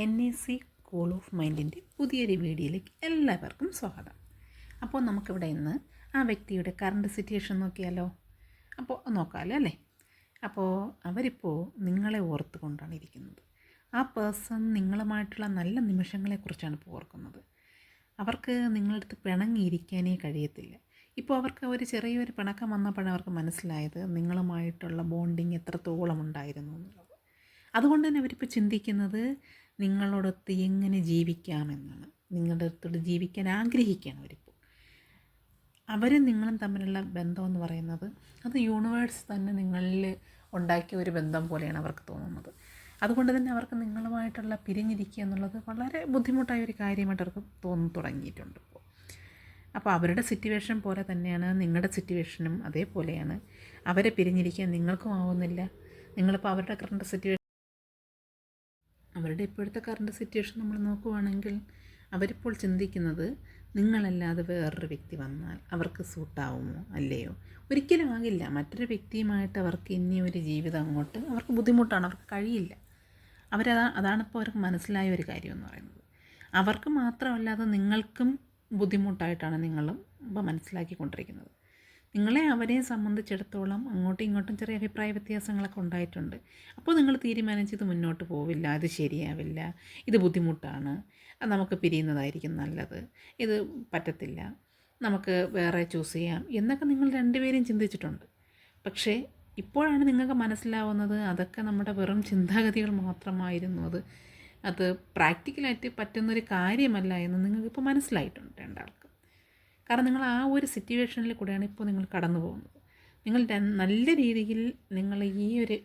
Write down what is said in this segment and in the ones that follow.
N A C cool of മൈൻഡിന്റെ പുതിയൊരു വീഡിയോയിലേക്ക് എല്ലാവർക്കും സ്വാഗതം. അപ്പോൾ നമുക്കിവിടെ ഇന്ന് ആ വ്യക്തിയുടെ കറണ്ട് സിറ്റുവേഷൻ നോക്കിയാലോ? അപ്പോൾ നോക്കാമല്ലോ അല്ലേ? അപ്പോൾ അവരിപ്പോൾ നിങ്ങളെ ഓർത്തുകൊണ്ടാണ് ഇരിക്കുന്നത്. ആ പേഴ്സൺ നിങ്ങളുമായിട്ടുള്ള നല്ല നിമിഷങ്ങളെക്കുറിച്ചാണ് ഇപ്പോൾ ഓർക്കുന്നത്. അവർക്ക് നിങ്ങളുടെ അടുത്ത് പിണങ്ങിയിരിക്കാനേ കഴിയത്തില്ല. ഇപ്പോൾ അവർക്ക് ഒരു ചെറിയൊരു പിണക്കം വന്നപ്പോഴാണ് അവർക്ക് മനസ്സിലായത് നിങ്ങളുമായിട്ടുള്ള ബോണ്ടിങ് എത്രത്തോളം ഉണ്ടായിരുന്നു എന്നുള്ളത്. അതുകൊണ്ട് തന്നെ അവരിപ്പോൾ ചിന്തിക്കുന്നത് നിങ്ങളോടൊത്ത് എങ്ങനെ ജീവിക്കാമെന്നാണ്. നിങ്ങളുടെ അടുത്തോട് ജീവിക്കാൻ ആഗ്രഹിക്കുകയാണ് അവരിപ്പോൾ. അവരും നിങ്ങളും തമ്മിലുള്ള ബന്ധം എന്ന് പറയുന്നത് അത് യൂണിവേഴ്സ് തന്നെ നിങ്ങളിൽ ഉണ്ടാക്കിയ ഒരു ബന്ധം പോലെയാണ് അവർക്ക് തോന്നുന്നത്. അതുകൊണ്ട് തന്നെ അവർക്ക് നിങ്ങളുമായിട്ടുള്ള പിരിഞ്ഞിരിക്കുക എന്നുള്ളത് വളരെ ബുദ്ധിമുട്ടായ ഒരു കാര്യമായിട്ട് അവർക്ക് തോന്നി തുടങ്ങിയിട്ടുണ്ട് ഇപ്പോൾ. അപ്പോൾ അവരുടെ സിറ്റുവേഷൻ പോലെ തന്നെയാണ് നിങ്ങളുടെ സിറ്റുവേഷനും അതേപോലെയാണ്. അവരെ പിരിഞ്ഞിരിക്കാൻ നിങ്ങൾക്കും ആവുന്നില്ല. നിങ്ങളിപ്പോൾ അവരുടെ കറണ്ട് സിറ്റുവേഷൻ അവരുടെ ഇപ്പോഴത്തെ കറണ്ട് സിറ്റുവേഷൻ നമ്മൾ നോക്കുവാണെങ്കിൽ അവരിപ്പോൾ ചിന്തിക്കുന്നത് നിങ്ങളല്ലാതെ വേറൊരു വ്യക്തി വന്നാൽ അവർക്ക് സൂട്ടാവുമോ അല്ലയോ? ഒരിക്കലും ആകില്ല. മറ്റൊരു വ്യക്തിയുമായിട്ട് അവർക്ക് ഇനി ഒരു ജീവിതം അങ്ങോട്ട് അവർക്ക് ബുദ്ധിമുട്ടാണ്. അവർക്ക് കഴിയില്ല. അവരതാ അതാണിപ്പോൾ അവർക്ക് മനസ്സിലായ ഒരു കാര്യം എന്ന് പറയുന്നത്. അവർക്ക് മാത്രമല്ലാതെ നിങ്ങൾക്കും ബുദ്ധിമുട്ടായിട്ടാണ് നിങ്ങളും ഇപ്പോൾ മനസ്സിലാക്കിക്കൊണ്ടിരിക്കുന്നത്. നിങ്ങളെ അവരെ സംബന്ധിച്ചിടത്തോളം അങ്ങോട്ടും ഇങ്ങോട്ടും ചെറിയ അഭിപ്രായ വ്യത്യാസങ്ങളൊക്കെ ഉണ്ടായിട്ടുണ്ട്. അപ്പോൾ നിങ്ങൾ തീരുമാനിച്ച് മുന്നോട്ട് പോവില്ല ഇത് ശരിയാവില്ല ഇത് ബുദ്ധിമുട്ടാണ് നമുക്ക് പിരിയുന്നതായിരിക്കും നല്ലത് ഇത് പറ്റത്തില്ല നമുക്ക് വേറെ ചൂസ് ചെയ്യാം എന്നൊക്കെ നിങ്ങൾ രണ്ടുപേരും ചിന്തിച്ചിട്ടുണ്ട്. പക്ഷേ ഇപ്പോഴാണ് നിങ്ങൾക്ക് മനസ്സിലാവുന്നത് അതൊക്കെ നമ്മുടെ വെറും ചിന്താഗതികൾ മാത്രമായിരുന്നു. അത് അത് പ്രാക്ടിക്കലായിട്ട് പറ്റുന്നൊരു കാര്യമല്ല എന്ന് നിങ്ങൾക്കിപ്പോൾ മനസ്സിലായിട്ടുണ്ട് രണ്ടാൾക്ക്. കാരണം നിങ്ങൾ ആ ഒരു സിറ്റുവേഷനിൽ കൂടെയാണ് ഇപ്പോൾ നിങ്ങൾ കടന്നു പോകുന്നത്. നിങ്ങൾ നല്ല രീതിയിൽ നിങ്ങൾ ഈ ഒരു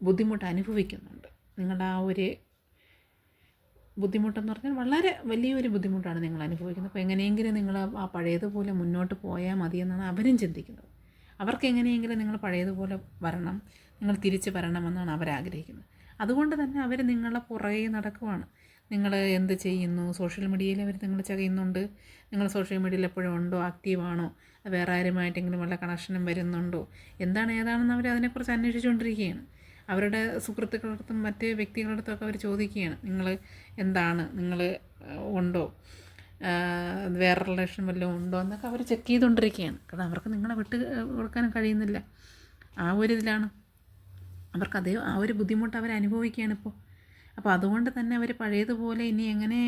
ബുദ്ധിമുട്ട് അനുഭവിക്കുന്നുണ്ട്. നിങ്ങളുടെ ആ ഒരു ബുദ്ധിമുട്ടെന്ന് പറഞ്ഞാൽ വളരെ വലിയൊരു ബുദ്ധിമുട്ടാണ് നിങ്ങൾ അനുഭവിക്കുന്നത്. അപ്പോൾ എങ്ങനെയെങ്കിലും നിങ്ങൾ ആ പഴയതുപോലെ മുന്നോട്ട് പോയാൽ മതിയെന്നാണ് അവരും ചിന്തിക്കുന്നത്. അവർക്ക് എങ്ങനെയെങ്കിലും നിങ്ങൾ പഴയതുപോലെ വരണം നിങ്ങൾ തിരിച്ച് വരണമെന്നാണ് അവരാഗ്രഹിക്കുന്നത് അതുകൊണ്ട് തന്നെ അവർ നിങ്ങളുടെ പുറകെ നടക്കുവാണ്. നിങ്ങൾ എന്ത് ചെയ്യുന്നു? സോഷ്യൽ മീഡിയയിൽ അവർ നിങ്ങൾ ചെയ്യുന്നുണ്ട്. നിങ്ങൾ സോഷ്യൽ മീഡിയയിൽ എപ്പോഴും ഉണ്ടോ? ആക്റ്റീവാണോ? വേറെ ആരുമായിട്ടെങ്കിലും വല്ല കണക്ഷനും വരുന്നുണ്ടോ? എന്താണ് ഏതാണെന്ന് അവർ അതിനെക്കുറിച്ച് അന്വേഷിച്ചുകൊണ്ടിരിക്കുകയാണ്. അവരുടെ സുഹൃത്തുക്കളടുത്തും മറ്റ് വ്യക്തികളുടെ ഒക്കെ അവർ ചോദിക്കുകയാണ്. നിങ്ങൾ എന്താണ്? നിങ്ങൾ ഉണ്ടോ? വേറെ റിലേഷൻ വല്ലതും ഉണ്ടോ? എന്നൊക്കെ അവർ ചെക്ക് ചെയ്തുകൊണ്ടിരിക്കുകയാണ്. കാരണം അവർക്ക് നിങ്ങളെ വിട്ട് കൊടുക്കാനും കഴിയുന്നില്ല. ആ ഒരു ഇതിലാണ്. അവർക്ക് അതേ ആ ഒരു ബുദ്ധിമുട്ട് അവർ അനുഭവിക്കുകയാണ് ഇപ്പോൾ. അപ്പോൾ അതുകൊണ്ട് തന്നെ അവർ പഴയതുപോലെ ഇനി എങ്ങനെ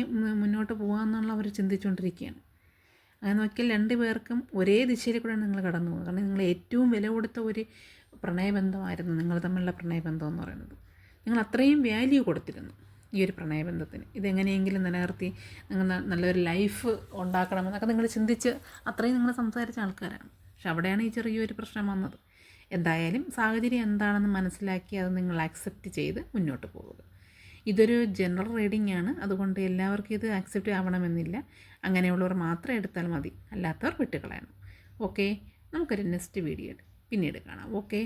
മുന്നോട്ട് പോകാമെന്നുള്ള അവർ ചിന്തിച്ചുകൊണ്ടിരിക്കുകയാണ് അങ്ങനെ നോക്കിയാൽ രണ്ട് പേർക്കും ഒരേ ദിശയിൽ കൂടെയാണ് നിങ്ങൾ കടന്നു പോകുന്നത് കാരണം നിങ്ങൾ ഏറ്റവും വില കൊടുത്ത ഒരു പ്രണയബന്ധമായിരുന്നു നിങ്ങൾ തമ്മിലുള്ള പ്രണയബന്ധം എന്ന് പറയുന്നത്. നിങ്ങൾ അത്രയും വാല്യൂ കൊടുത്തിരുന്നു ഈ ഒരു പ്രണയബന്ധത്തിന്. ഇതെങ്ങനെയെങ്കിലും നിലനിർത്തി നിങ്ങൾ നല്ലൊരു ലൈഫ് ഉണ്ടാക്കണമെന്നൊക്കെ നിങ്ങൾ ചിന്തിച്ച് അത്രയും നിങ്ങൾ സംസാരിച്ച ആൾക്കാരാണ്. പക്ഷെ അവിടെയാണ് ഈ ചെറിയൊരു പ്രശ്നം വന്നത്. എന്തായാലും സാഹചര്യം എന്താണെന്ന് മനസ്സിലാക്കി അത് നിങ്ങൾ അക്സെപ്റ്റ് ചെയ്ത് മുന്നോട്ട് പോവുക. ഇതൊരു ജനറൽ റീഡിംഗ് ആണ്. അതുകൊണ്ട് എല്ലാവർക്കും ഇത് അക്സെപ്റ്റ് ആവണമെന്നില്ല. അങ്ങനെയുള്ളവർ മാത്രം എടുത്താൽ മതി. അല്ലാത്തവർ വിട്ടുകളയണം. ഓക്കെ നമുക്കൊരു നെക്സ്റ്റ് വീഡിയോ പിന്നീട് കാണാം. ഓക്കെ